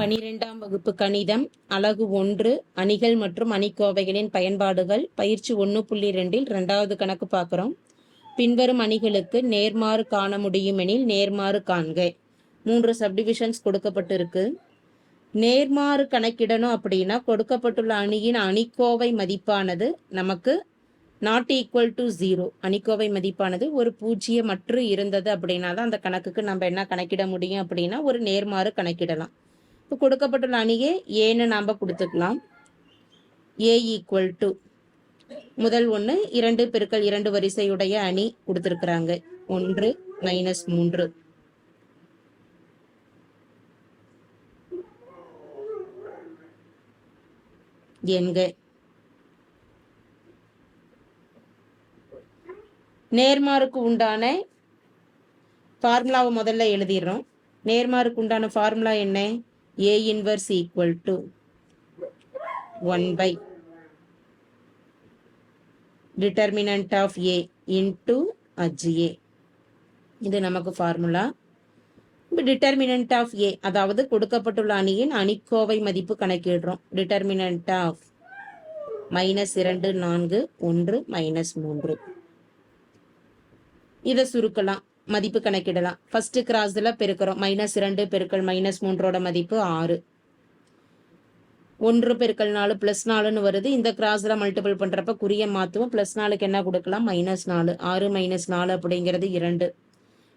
பனிரெண்டாம் வகுப்பு கணிதம் அலகு ஒன்று அணிகள் மற்றும் அணிக்கோவைகளின் பயன்பாடுகள் பயிற்சி ஒன்று புள்ளி ரெண்டில் ரெண்டாவது கணக்கு பார்க்குறோம். பின்வரும் அணிகளுக்கு நேர்மாறு காண முடியுமெனில் நேர்மாறு காண்க. மூன்று சப்டிவிஷன்ஸ் கொடுக்கப்பட்டிருக்கு. நேர்மாறு கணக்கிடணும் அப்படின்னா கொடுக்கப்பட்டுள்ள அணியின் அணிக்கோவை மதிப்பானது நமக்கு நாட் ஈக்குவல் டு ஜீரோ அணிக்கோவை மதிப்பானது ஒரு பூஜ்ஜியம் மற்றும் இருந்தது அப்படின்னா தான் அந்த கணக்குக்கு நம்ம என்ன கணக்கிட முடியும் அப்படின்னா ஒரு நேர்மாறு கணக்கிடலாம். இப்போ கொடுக்கப்பட்டுள்ள அணியே ஏன்னு நாம் கொடுத்துக்கலாம். ஏ ஈக்குவல் டு முதல் ஒன்று இரண்டு பெருக்கள் இரண்டு வரிசையுடைய அணி கொடுத்துருக்குறாங்க. ஒன்று மைனஸ் மூன்று. என்க. நேர்மாருக்கு உண்டான ஃபார்முலாவை முதல்ல எழுதிடுறோம். நேர்மாருக்கு உண்டான ஃபார்முலா என்ன? A inverse equal to one by determinant of A into adj இது நமக்கு ஃபார்முலா இப்போ டிட்டர்மினன்ட் ஆஃப் ஏ அதாவது கொடுக்கப்பட்டுள்ள அணியின் அணிக்கோவை மதிப்பு கணக்கிடுறோம். டிட்டர்மினன்ட் ஆஃப் மைனஸ் இரண்டு நான்கு ஒன்று மைனஸ் மூன்று. இதை சுருக்கலாம் மதிப்பு கணக்கிடலாம். ஃபர்ஸ்ட் கிராஸில் பெருக்கிறோம். மைனஸ் இரண்டு பெருக்கள் மைனஸ் மூன்றோட மதிப்பு ஆறு. ஒன்று பெருக்கல் நாலு ப்ளஸ் நாலுன்னு வருது. இந்த கிராஸில் மல்டிபிள் பண்ணுறப்ப குறிய மாற்றுவோம் ப்ளஸ் நாலுக்கு என்ன கொடுக்கலாம்? மைனஸ் நாலு. ஆறு மைனஸ் நாலு அப்படிங்கிறது இரண்டு.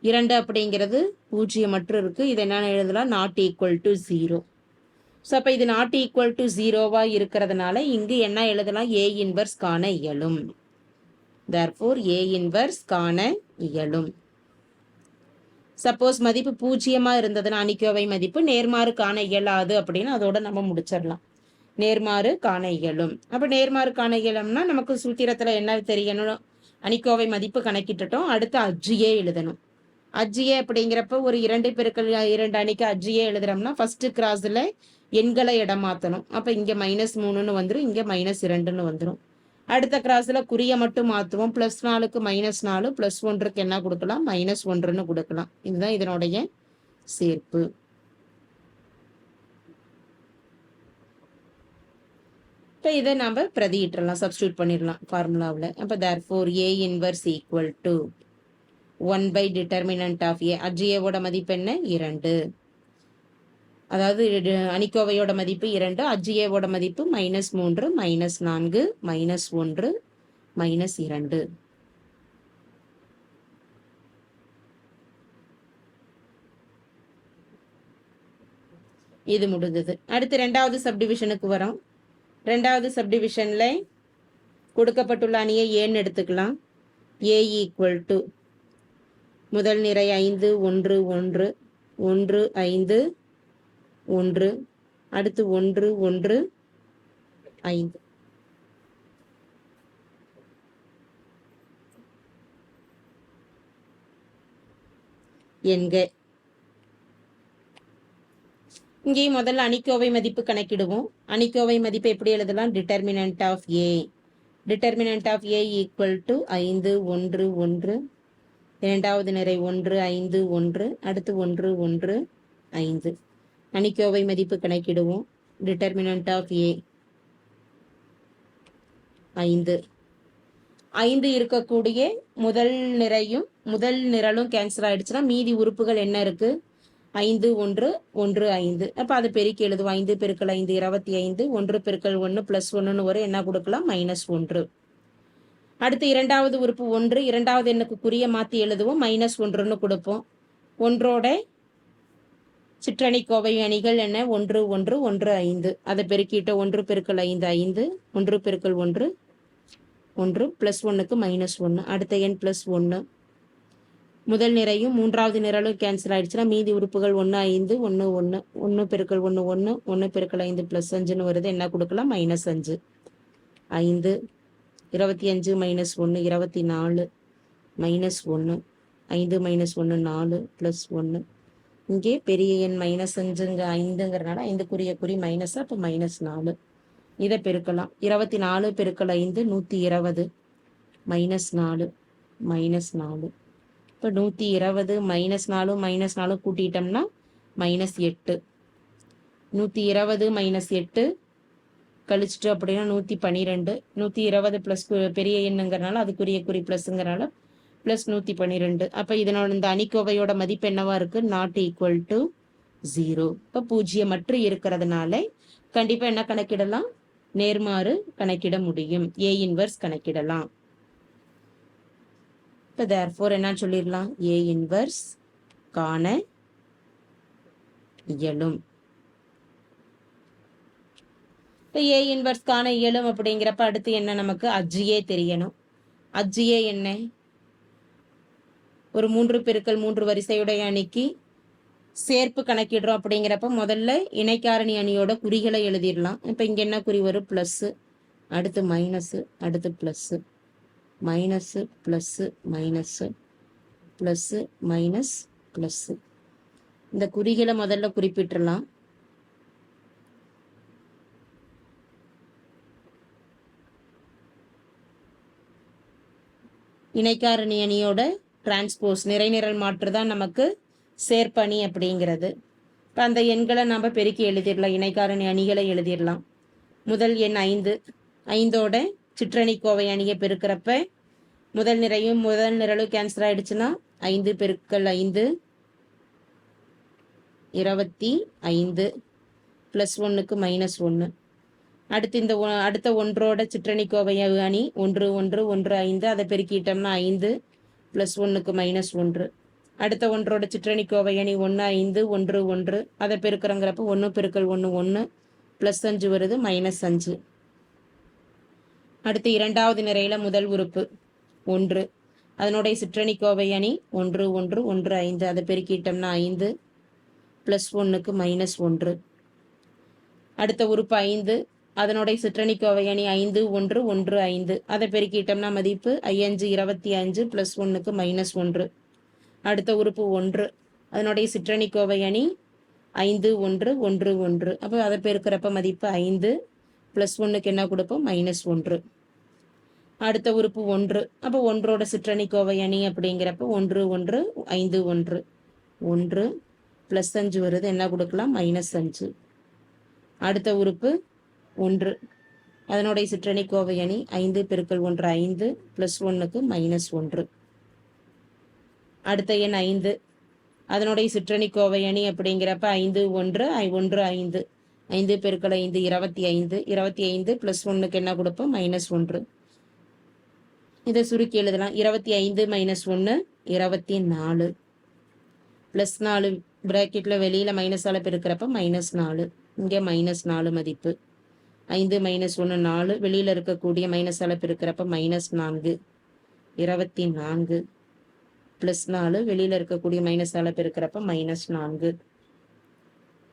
இரண்டு அப்படிங்கிறது பூஜ்ஜியம் மட்டும் இருக்குது இது என்னென்ன எழுதலாம்? Not equal to zero so அப்போ இது நாட் ஈக்குவல் டு ஜீரோவாக இருக்கிறதுனால இங்கு என்ன எழுதலாம்? ஏ இன்வர்ஸ் காண இயலும். Therefore ஏ இன்வர்ஸ் காண இயலும். சப்போஸ் மதிப்பு பூஜ்ஜியமாக இருந்ததுன்னா அணிக்கோவை மதிப்பு நேர்மாறு காண இயலாது அப்படின்னு அதோட நம்ம முடிச்சிடலாம். நேர்மாறு காண இயலும். அப்போ நேர்மாறு காண இயலும்னா நமக்கு சூத்திரத்தில் என்ன தெரியணும்? அணிக்கோவை மதிப்பு கணக்கிட்டுட்டோம் அடுத்து அஜ்ஜியே எழுதணும். அஜ்ஜியே அப்படிங்கிறப்ப ஒரு இரண்டு பெருக்கள் இரண்டு அணிக்கு அஜ்ஜியே எழுதுறோம்னா ஃபர்ஸ்ட் கிராஸில் எண்களை இடம் மாற்றணும் அப்போ இங்கே மைனஸ் மூணுன்னு வந்துடும் இங்கே மைனஸ் இரண்டுன்னு வந்துடும் அடுத்த கிராஸ்ல குறிய மட்டும் மாத்துவோம். பிளஸ் நாலுக்கு மைனஸ் நாலு பிளஸ் ஒன்றுக்கு என்ன கொடுக்கலாம்? மைனஸ் ஒன்றுன்னு கொடுக்கலாம். இதுதான் இதனுடைய சேர்ப்பு. இப்போ இதை நம்ம பிரதியிட்டுறலாம் சப்ஸ்டியூட் பண்ணிடலாம் ஃபார்முலாவில் அப்போ therefore A inverse equal to one by determinant of A அஜ்ஜிஏவோட மதிப்பு என்ன? இரண்டு. அதாவது இது அணிக்கோவையோட மதிப்பு இரண்டு அஜிஏவோட மதிப்பு மைனஸ் மூன்று மைனஸ் நான்கு மைனஸ் ஒன்று மைனஸ் இரண்டு. இது முடிஞ்சது. அடுத்து ரெண்டாவது சப்டிவிஷனுக்கு வரோம். ரெண்டாவது சப்டிவிஷன்ல கொடுக்கப்பட்டுள்ள அணியை ஏன்னு எடுத்துக்கலாம். ஏ ஈக்குவல் டு முதல் நிறை ஐந்து ஒன்று ஒன்று ஒன்று ஐந்து ஒன்று அடுத்து ஒன்று ஒன்று ஐந்து. என்க. இங்கே முதல்ல அணிக்கோவை மதிப்பு கணக்கிடுவோம். அணிக்கோவை மதிப்பு எப்படி எழுதலாம்? Determinant of A determinant of A equal to ஐந்து ஒன்று ஒன்று. இரண்டாவது நிறை ஒன்று ஐந்து ஒன்று. அடுத்து ஒன்று ஒன்று ஐந்து. அணிக்கோவை மதிப்பு கணக்கிடுவோம். டிட்டர்மினன்ட் ஆஃப் ஏ ஐந்து. ஐந்து இருக்கக்கூடிய முதல் நிறையும் முதல் நிரலும் கேன்சல் ஆயிடுச்சுன்னா மீதி உறுப்புகள் என்ன இருக்கு? ஐந்து ஒன்று ஒன்று ஐந்து. அப்போ அதை பெருக்கி எழுதுவோம். ஐந்து பெருக்கல் ஐந்து இருபத்தி ஐந்து. ஒன்று பெருக்கல் ஒன்று பிளஸ் ஒன்றுன்னு ஒரு என்ன கொடுக்கலாம்? மைனஸ் ஒன்று. அடுத்து இரண்டாவது உறுப்பு ஒன்று. இரண்டாவது எண்ணுக்கு குறிய மாற்றி எழுதுவோம். மைனஸ் ஒன்றுன்னு கொடுப்போம். ஒன்றோட சிற்றணி கோவை அணிகள் என்ன? ஒன்று ஒன்று ஒன்று ஐந்து. அதை பெருக்கிட்ட ஒன்று பெருக்கல் ஐந்து ஐந்து. ஒன்று பெருக்கல் ஒன்று ஒன்று. ப்ளஸ் ஒன்றுக்கு மைனஸ் ஒன்று அடுத்த எண் ப்ளஸ் ஒன்று முதல் நிறையும் மூன்றாவது நிரலும் கேன்சல் ஆயிடுச்சுன்னா மீதி உறுப்புகள் ஒன்று ஐந்து ஒன்று ஒன்று ஒன்று பெருக்கல் ஒன்று ஒன்று ஒன்று பெருக்கல் ஐந்து ப்ளஸ் அஞ்சுன்னு வருது. என்ன கொடுக்கலாம்? மைனஸ் அஞ்சு. ஐந்து. இருபத்தி அஞ்சு மைனஸ் ஒன்று இருபத்தி நாலு. மைனஸ் ஒன்று ஐந்து மைனஸ் ஒன்று நாலு. ப்ளஸ் ஒன்று இங்கே பெரிய எண் மைனஸ் அஞ்சுங்க ஐந்துங்கிறனால ஐந்துக்குரிய குறி மைனஸ் அப்போ மைனஸ் நாலு. இதை பெருக்கலாம். இருபத்தி நாலு பெருக்கல் ஐந்து நூற்றி இருபது. மைனஸ் நாலு மைனஸ் நாலு. இப்போ நூற்றி இருபது மைனஸ் நாலு மைனஸ் நாலு கூட்டிட்டோம்னா மைனஸ் எட்டு. நூற்றி இருபது மைனஸ் எட்டு. கழிச்சிட்டு அப்படின்னா நூற்றி பன்னிரெண்டு நூற்றி இருபது ப்ளஸ் பெரிய எண்ணுங்கிறனால அதுக்குரிய குறி ப்ளஸ்ங்கிறனால ப்ளஸ் நூற்றி பன்னிரெண்டு அப்போ இதனோட இந்த அணிக்கோவையோட மதிப்பு என்னவா இருக்குது நாட் ஈக்குவல் டு ஜீரோ இப்போ பூஜ்ஜியமற்று இருக்கிறதுனால கண்டிப்பாக என்ன கணக்கிடலாம்? நேர்மாறு கணக்கிட முடியும். ஏ இன்வர்ஸ் கணக்கிடலாம். இப்போ தேர்ஃபோர் என்ன சொல்லிடலாம்? ஏ இன்வர்ஸ் காண இயலும். இப்போ ஏ இன்வர்ஸ் காண இயலும் அப்படிங்கிறப்ப அடுத்து என்ன நமக்கு? அஜ்ஜியே தெரியணும். அஜ்ஜியே என்ன? ஒரு மூன்று பெருக்கள் மூன்று வரிசையுடைய அணிக்கு சேர்ப்பு கணக்கிடுறோம் அப்படிங்கிறப்ப முதல்ல இணைக்காரணி அணியோட குறிகளை எழுதிடலாம். இப்போ இங்கே என்ன குறி வரும்? ப்ளஸ்ஸு அடுத்து மைனஸு அடுத்து plus minus plus minus plus minus plus இந்த குறிகளை முதல்ல குறிப்பிட்டுடலாம். இணைக்காரணி அணியோட டிரான்ஸ்போஸ் நிறைநிரல் மாற்று தான் நமக்கு சேர்ப்பணி அப்படிங்கிறது. இப்போ அந்த எண்களை நாம் பெருக்கி எழுதிடலாம். இணைக்காரணி அணிகளை எழுதிடலாம். முதல் எண் ஐந்து. ஐந்தோட சிற்றணி கோவை அணியை பெருக்கிறப்ப முதல் நிறையும் முதல் நிரலும் கேன்சல் ஆயிடுச்சுன்னா ஐந்து பெருக்கல் ஐந்து. இருபத்தி ஐந்து ப்ளஸ் ஒன்றுக்கு மைனஸ் ஒன்று அடுத்து இந்த அடுத்த ஒன்றோட சிற்றணி கோவை அணி ஒன்று ஒன்று ஒன்று ஐந்து. அதை பெருக்கிட்டோம்னா ஐந்து. ப்ளஸ் ஒன்றுக்கு மைனஸ் ஒன்று. அடுத்த ஒன்றோட சிற்றணி கோவை அணி ஒன்று ஐந்து ஒன்று ஒன்று. அதை பெருக்கிறங்கிறப்ப ஒன்று பெருக்கல் ஒன்று ஒன்று ப்ளஸ் அஞ்சு வருது மைனஸ் அஞ்சு. அடுத்து இரண்டாவது நிறையில் முதல் உறுப்பு ஒன்று. அதனுடைய சிற்றணி கோவை அணி ஒன்று ஒன்று ஒன்று ஐந்து. அதை பெருக்கிட்டோம்னா ஐந்து ப்ளஸ் ஒன்றுக்கு மைனஸ் ஒன்று. அடுத்த உறுப்பு ஐந்து அதனுடைய சிற்றணிக்கோவை அணி ஐந்து ஒன்று ஒன்று ஐந்து. அதை பெருக்கிட்டோம்னா மதிப்பு ஐயஞ்சு இருபத்தி அஞ்சு ப்ளஸ் ஒன்றுக்கு மைனஸ் ஒன்று. அடுத்த உறுப்பு ஒன்று. அதனுடைய சிற்றணிக்கோவை அணி ஐந்து ஒன்று ஒன்று ஒன்று. அப்போ அதை பெருக்கிறப்ப மதிப்பு ஐந்து ப்ளஸ் ஒன்றுக்கு என்ன கொடுப்போம்? மைனஸ் ஒன்று. அடுத்த உறுப்பு ஒன்று. அப்போ ஒன்றோட சிற்றணிக்கோவை அணி அப்படிங்கிறப்ப ஒன்று ஒன்று ஐந்து ஒன்று. ஒன்று ப்ளஸ் அஞ்சு வருது. என்ன கொடுக்கலாம்? மைனஸ் அஞ்சு. அடுத்த உறுப்பு ஒன்று. அதனுடைய சிற்றணி கோவை அணி ஐந்து பெருக்கள் ஒன்று ஐந்து ப்ளஸ் ஒன்றுக்கு மைனஸ் ஒன்று. அடுத்த எண் ஐந்து. அதனுடைய சிற்றணி கோவை அணி அப்படிங்கிறப்ப ஐந்து ஒன்று ஐ ஒன்று ஐந்து. ஐந்து பெருக்கள் ஐந்து இருபத்தி ஐந்து. இருபத்தி ஐந்து ப்ளஸ் ஒன்றுக்கு என்ன கொடுப்போம்? மைனஸ் ஒன்று. இதை சுருக்கி எழுதலாம். இருபத்தி ஐந்து மைனஸ் ஒன்று இருபத்தி நாலு. ப்ளஸ் நாலு ப்ராக்கெட்டில் வெளியில் மைனஸால் பெருக்கிறப்ப மைனஸ் நாலு. இங்கே மைனஸ் நாலு மதிப்பு. ஐந்து மைனஸ் ஒன்று நாலு. வெளியில் இருக்கக்கூடிய மைனஸ் அளப்பு இருக்கிறப்ப மைனஸ் நான்கு. இருபத்தி நான்கு. ப்ளஸ் நாலு. வெளியில் இருக்கக்கூடிய மைனஸ் அளப்பு இருக்கிறப்ப மைனஸ் நான்கு.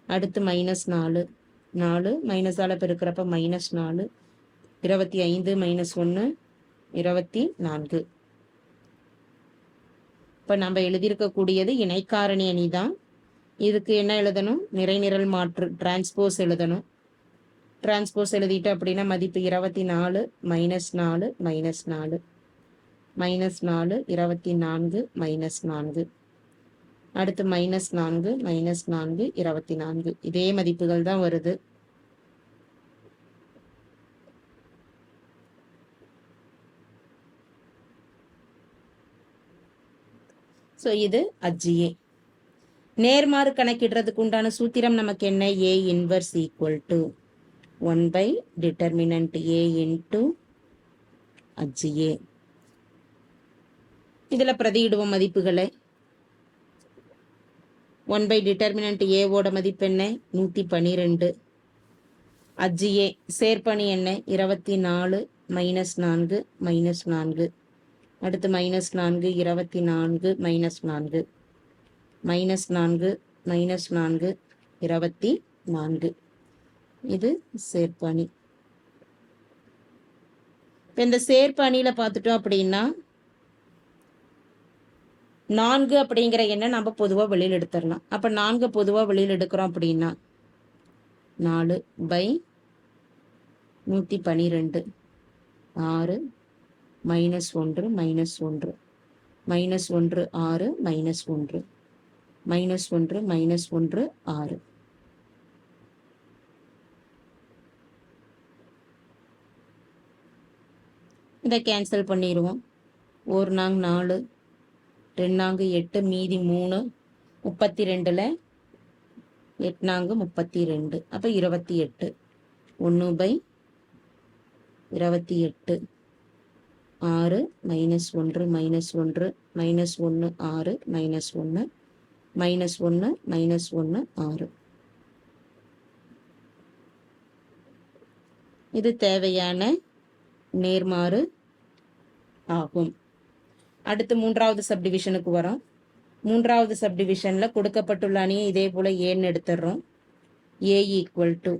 அடுத்து மைனஸ் நாலு. நாலு. மைனஸ் அளப்பு இருக்கிறப்ப மைனஸ் நாலு. இருபத்தி ஐந்து மைனஸ் ஒன்று இருபத்தி நான்கு. இப்போ நம்ம எழுதியிருக்கக்கூடியது இணைக்காரணி அணி தான் இதுக்கு என்ன எழுதணும்? நிறைநிரல் மாற்று டிரான்ஸ்போஸ் எழுதணும். டிரான்ஸ்போஸ் எழுதிட்டு அப்படின்னா மதிப்பு இருபத்தி நாலு மைனஸ் நாலு மைனஸ் நாலு. மைனஸ் நாலு இருபத்தி நான்கு மைனஸ் நான்கு. அடுத்து மைனஸ் நான்கு மைனஸ் நான்கு இருபத்தி நான்கு. இதே மதிப்புகள் தான் வருது. ஸோ இது அஜ்ஜியே. நேர்மாறு கணக்கிடுறதுக்கு உண்டான சூத்திரம் நமக்கு என்ன? A inverse equal to one by determinant A into adj A இதில் பிரதியிடுவோம் மதிப்புகளை. ஒன் பை டிட்டர்மினன்ட் ஏவோட மதிப்பு என்ன? நூற்றி பன்னிரெண்டு அஜிஏ சேர்ப்பணி என்ன? இருபத்தி நாலு மைனஸ் நான்கு மைனஸ் நான்கு. அடுத்து மைனஸ் நான்கு இருபத்தி நான்கு மைனஸ் நான்கு. மைனஸ் நான்கு மைனஸ் நான்கு இருபத்தி நான்கு. இது சேர்ப்பணி. இப்போ இந்த சேர்ப்பணியில் பார்த்துட்டோம் அப்படின்னா நான்கு அப்படிங்கிற எண்ணை நம்ம பொதுவாக வெளியில் எடுத்துடலாம். அப்போ நான்கு பொதுவாக வெளியில் எடுக்கிறோம் அப்படின்னா நாலு பை நூற்றி பன்னிரெண்டு ஆறு மைனஸ் ஒன்று மைனஸ் ஒன்று. மைனஸ் ஒன்று ஆறு மைனஸ் ஒன்று. மைனஸ் ஒன்று மைனஸ் ஒன்று ஆறு. இதை கேன்சல் பண்ணிடுவோம் ஒரு நாங் நாலு ரெண்டாங்கு எட்டு மீதி மூணு முப்பத்தி ரெண்டில் எட்நாங்கு முப்பத்தி ரெண்டு அப்போ இருபத்தி எட்டு. ஒன்று பை இருபத்தி எட்டு. ஆறு மைனஸ் ஒன்று மைனஸ் ஒன்று மைனஸ் ஒன்று ஆறு மைனஸ் ஒன்று மைனஸ் ஒன்று மைனஸ் ஒன்று ஆறு. இது தேவையான நேர்மாறு ஆகும். அடுத்து மூன்றாவது சப்டிவிஷனுக்கு வரோம். மூன்றாவது சப்டிவிஷனில் கொடுக்கப்பட்டுள்ள அணியை இதே போல் ஏன்னு எடுத்துடுறோம். ஏ ஈக்குவல் டு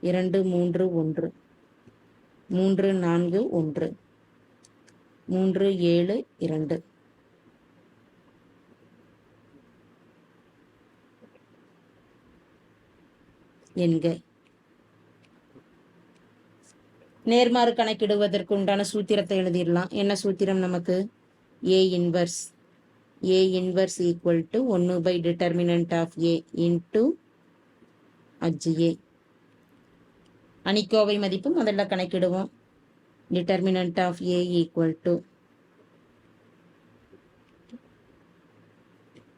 இரண்டு மூன்று ஒன்று. மூன்று நான்கு ஒன்று. மூன்று ஏழு இரண்டு. என்க. நேர்மாறு கணக்கிடுவதற்கு உண்டான சூத்திரத்தை எழுதிடலாம். என்ன சூத்திரம் நமக்கு? A inverse A inverse equal to ஒன்று by determinant of A into adj A அணிக்கோவை மதிப்பு முதல்ல கணக்கிடுவோம். Determinant of A equal to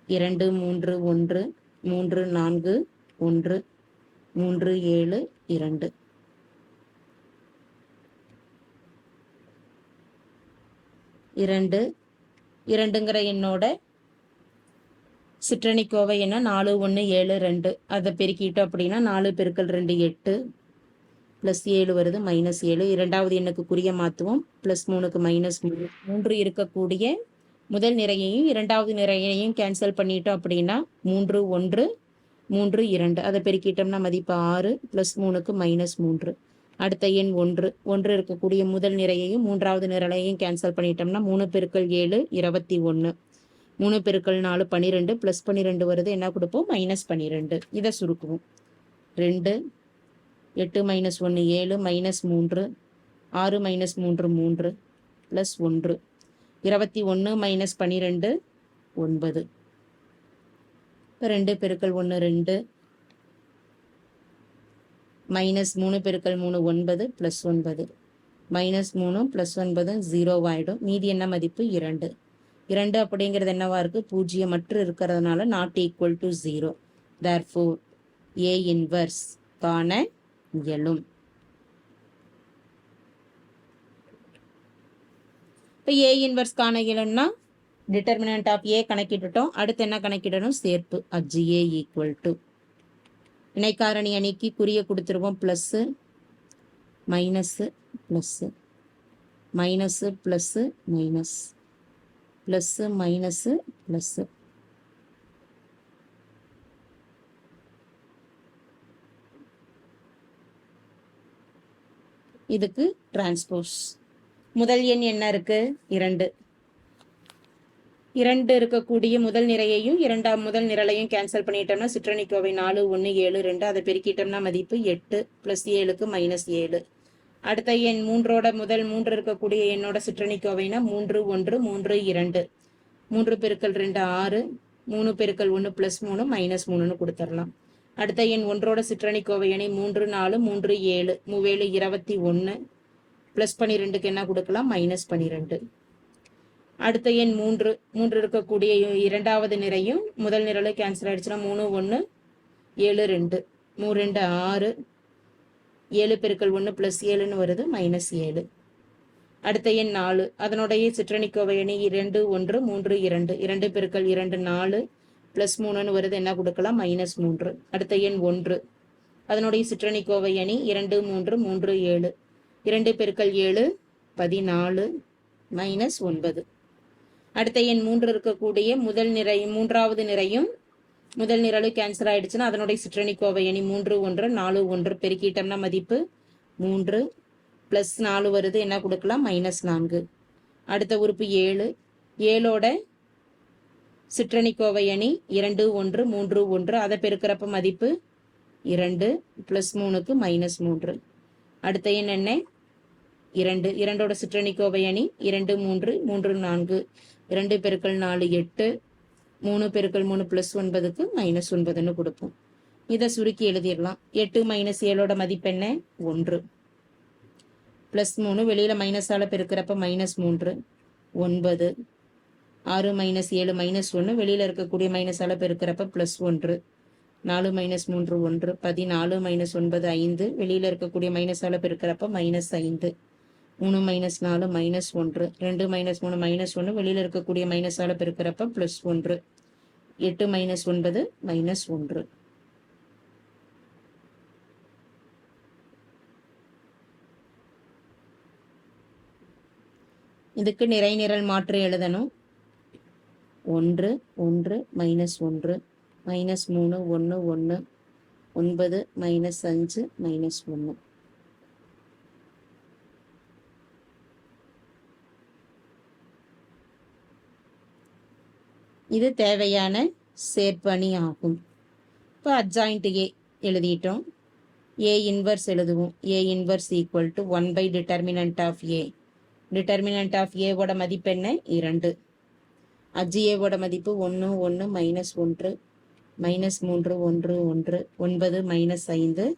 இரண்டு மூன்று ஒன்று மூன்று நான்கு ஒன்று மூன்று ஏழு இரண்டு. இரண்டு. இரண்டுங்கிற எண்ணோட சிற்றணிக்கோவை என்ன? நாலு ஒன்று ஏழு ரெண்டு. அதை பெருக்கிட்டோம் அப்படின்னா நாலு பெருக்கல் ரெண்டு எட்டு. ப்ளஸ் ஏழு வருது மைனஸ் ஏழு. இரண்டாவது எண்ணுக்கு குறிய மாற்றுவோம் ப்ளஸ் மூணுக்கு மைனஸ் மூணு. மூன்று இருக்கக்கூடிய முதல் நிறையையும் இரண்டாவது நிறையையும் கேன்சல் பண்ணிட்டோம் அப்படின்னா மூன்று ஒன்று மூன்று இரண்டு. அதை பெருக்கிட்டோம்னா மதிப்பு ஆறு ப்ளஸ் மூணுக்கு மைனஸ் மூன்று. அடுத்த எண் ஒன்று. ஒன்று இருக்கக்கூடிய முதல் நிறையையும் மூன்றாவது நிரலையும் கேன்சல் பண்ணிட்டோம்னா மூணு பெருக்கள் ஏழு இருபத்தி ஒன்று மூணு பெருக்கள் நாலு பன்னிரெண்டு ப்ளஸ் பன்னிரெண்டு வருது என்ன கொடுப்போம்? மைனஸ் பன்னிரெண்டு இதை சுருக்குவோம். ரெண்டு எட்டு மைனஸ் ஒன்று ஏழு மைனஸ் மூன்று. ஆறு மைனஸ் மூன்று மூன்று. ப்ளஸ் ஒன்று. இருபத்தி ஒன்று மைனஸ் பன்னிரெண்டு ஒன்பது. ரெண்டு பெருக்கள் ஒன்று ரெண்டு. மைனஸ் மூணு பெருக்கள் மூணு ஒன்பது ப்ளஸ் ஒன்பது. மைனஸ் மூணு ப்ளஸ் ஒன்பது ஜீரோவாயிடும் மீதி என்ன மதிப்பு? இரண்டு. இரண்டு அப்படிங்கிறது என்னவா இருக்குது பூஜ்ஜியம் மற்ற இருக்கிறதுனால not equal to zero therefore A inverse காண இயலும். இப்போ ஏ இன்வர்ஸ் காண இயலும்னா டிட்டர்மினன்ட் ஆஃப் ஏ கணக்கிட்டுட்டோம். அடுத்து என்ன கணக்கிடணும்? சேர்ப்பு. அஜ் ஏ ஈக்குவல் டு இணைக்காரணி அணிக்கு குறிய கொடுத்துருவோம். Plus minus plus minus plus minus plus minus plus இதுக்கு டிரான்ஸ்போஸ் முதல் எண் என்ன இருக்கு? இரண்டு. இரண்டு இருக்கக்கூடிய முதல் நிறையையும் இரண்டாம் முதல் நிரலையும் கேன்சல் பண்ணிட்டோம்னா சிற்றணிக்கோவை நாலு ஒன்று ஏழு ரெண்டு அதை பெருக்கிட்டோம்னா மதிப்பு எட்டு ப்ளஸ் ஏழுக்கு மைனஸ் ஏழு. அடுத்த எண் மூன்றோட முதல் மூன்று இருக்கக்கூடிய எண்ணோட சிற்றணிக்கோவைனா மூன்று ஒன்று மூன்று இரண்டு. மூன்று பெருக்கள் ரெண்டு ஆறு. மூணு பெருக்கள் ஒன்று ப்ளஸ் மூணு மைனஸ் மூணுன்னு கொடுத்துடலாம். அடுத்த எண் ஒன்றோட சிற்றணிக்கோவை அணி மூன்று நாலு மூன்று ஏழு. மூவேழு இருபத்தி ஒன்று ப்ளஸ் பன்னிரெண்டுக்கு என்ன கொடுக்கலாம்? மைனஸ் பன்னிரெண்டு. அடுத்த எண் மூன்று மூன்று இருக்கக்கூடிய இரண்டாவது நிறையும் முதல் நிரலை கேன்சல் ஆயிடுச்சுன்னா மூணு ஒன்று ஏழு ரெண்டு. மூணு ரெண்டு ஆறு. ஏழு பெருக்கள் ஒன்று ப்ளஸ் ஏழுன்னு வருது மைனஸ் ஏழு. அடுத்த எண் நாலு. அதனுடைய சிற்றணிக்கோவை அணி இரண்டு ஒன்று மூன்று இரண்டு. இரண்டு பெருக்கள் இரண்டு நாலு ப்ளஸ் மூணுன்னு வருது என்ன கொடுக்கலாம்? மைனஸ் மூன்று. அடுத்த எண் ஒன்று. அதனுடைய சிற்றணிக்கோவை அணி இரண்டு மூன்று மூன்று ஏழு. இரண்டு பெருக்கள் ஏழு பதினாலு மைனஸ் ஒன்பது. அடுத்த எண் மூன்று இருக்கக்கூடிய முதல் நிறை மூன்றாவது நிறையும் முதல் நிரலும் கேன்சல் ஆயிடுச்சுன்னா அதனுடைய சிற்றணிக்கோவை அணி மூன்று ஒன்று நாலு ஒன்று பெருக்கிட்டோம்னா மதிப்பு மூன்று. ப்ளஸ் நாலு வருது என்ன கொடுக்கலாம்? மைனஸ் நான்கு. அடுத்த உறுப்பு ஏழு. ஏழோட சிற்றணிக்கோவை அணி இரண்டு ஒன்று மூன்று ஒன்று. அதை பெருக்கிறப்ப மதிப்பு இரண்டு ப்ளஸ் மூணுக்கு மைனஸ் மூன்று. அடுத்த எண் என்ன? இரண்டு. இரண்டோட சிற்றணிக்கோவை அணி இரண்டு மூன்று மூன்று நான்கு. இரண்டு பெருக்கள் நாலு எட்டு மூணு பெருக்கள் மூணு ப்ளஸ் ஒன்பதுக்கு மைனஸ் ஒன்பதுன்னு கொடுப்போம். இதை சுருக்கி எழுதிடலாம். எட்டு மைனஸ் ஏழோட மதிப்பெண்ண ஒன்று. ப்ளஸ் மூணு வெளியில் மைனஸால் பெருக்கிறப்ப மைனஸ் மூன்று. ஒன்பது. ஆறு மைனஸ் ஏழு மைனஸ் ஒன்று வெளியில் இருக்கக்கூடிய மைனஸால் பெருக்கிறப்ப ப்ளஸ் ஒன்று. நாலு மைனஸ் மூன்று ஒன்று. பதினாலு மைனஸ் ஒன்பது ஐந்து. வெளியில் இருக்கக்கூடிய மைனஸால் பெருக்கிறப்ப மைனஸ் ஐந்து. மூணு மைனஸ் நாலு மைனஸ் ஒன்று. ரெண்டு மைனஸ் மூணு மைனஸ் ஒன்று. வெளியில் இருக்கக்கூடிய மைனஸால் பெருக்கிறப்ப ப்ளஸ் ஒன்று. எட்டு மைனஸ் ஒன்பது மைனஸ் ஒன்று. இதுக்கு நிறை நிரல் மாற்று எழுதணும். ஒன்று ஒன்று மைனஸ் ஒன்று. மைனஸ் மூணு ஒன்று ஒன்று. ஒன்பது மைனஸ் அஞ்சு மைனஸ் ஒன்று. இது தேவையான சேர்ப்பணி ஆகும். இப்போ அட்ஜாயிண்ட் ஏ எழுதிட்டோம். ஏ இன்வர்ஸ் எழுதுவோம். A inverse equal to one by determinant of A determinant of ஏவோட மதிப்பு என்ன? இரண்டு. அஜி ஏவோட மதிப்பு ஒன்று ஒன்று மைனஸ் ஒன்று மைனஸ் மூன்று ஒன்று ஒன்று ஒன்பது மைனஸ் ஐந்து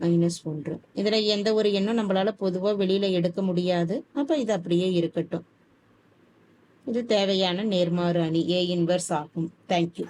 மைனஸ் ஒன்று. இதில் எந்த ஒரு எண்ணும் நம்மளால் பொதுவாக வெளியில் எடுக்க முடியாது. அப்போ இது அப்படியே இருக்கட்டும். இது தேவையான நேர்மாறு அணி. ஏ இன்வர்ஸ் ஆகும். தேங்க்யூ